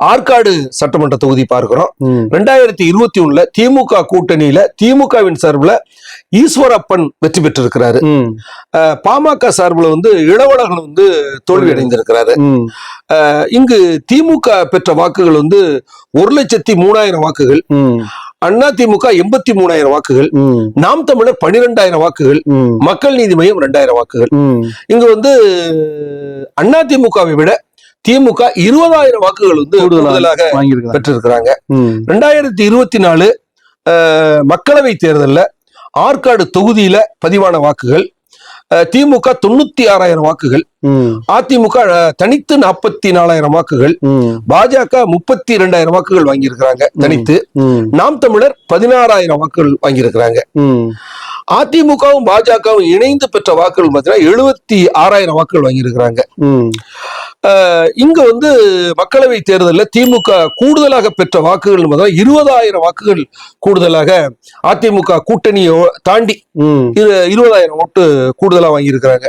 ஆற்காடு சட்டமன்ற தொகுதி பார்க்கிறோம். ரெண்டாயிரத்தி இருபத்தி ஒண்ணுல திமுக கூட்டணியில திமுகவின் சார்பில் ஈஸ்வரப்பன் வெற்றி பெற்றிருக்கிறாரு பாமக சார்பில் வந்து இளவழகன் வந்து தோல்வி அடைந்திருக்கிறாரு இங்கு திமுக பெற்ற வாக்குகள் வந்து ஒரு லட்சத்தி மூணாயிரம் வாக்குகள். அண்ணா திமுக எண்பத்தி மூணாயிரம் வாக்குகள். நாம் தமிழர் பன்னிரெண்டாயிரம் வாக்குகள். மக்கள் நீதி மையம் ரெண்டாயிரம் வாக்குகள். இங்க வந்து அண்ணா திமுகவை விட திமுக இருபதாயிரம் வாக்குகள் வந்து கூடுதலா கூடுதலாக பெற்றிருக்கிறாங்க. ரெண்டாயிரத்தி இருபத்தி நாலு மக்களவை தேர்தல்ல ஆற்காடு தொகுதியில பதிவான வாக்குகள் திமுக தொண்ணூத்தி ஆறாயிரம் வாக்குகள். அதிமுக தனித்து நாற்பத்தி நாலாயிரம் வாக்குகள். பாஜக முப்பத்தி இரண்டாயிரம் வாக்குகள் வாங்கியிருக்கிறாங்க தனித்து. நாம் தமிழர் பதினாறாயிரம் வாக்குகள் வாங்கியிருக்கிறாங்க. அதிமுகவும் பாஜகவும் இணைந்து பெற்ற வாக்குகள் பார்த்தீங்கன்னா எழுபத்தி ஆறாயிரம் வாக்குகள் வாங்கியிருக்கிறாங்க இங்க வந்து மக்களவை தேர்தலில் திமுக கூடுதலாக பெற்ற வாக்குகள் பார்த்தா இருபதாயிரம் வாக்குகள் கூடுதலாக அதிமுக கூட்டணியை தாண்டி இருபதாயிரம் ஓட்டு கூடுதலா வாங்கியிருக்கிறாங்க.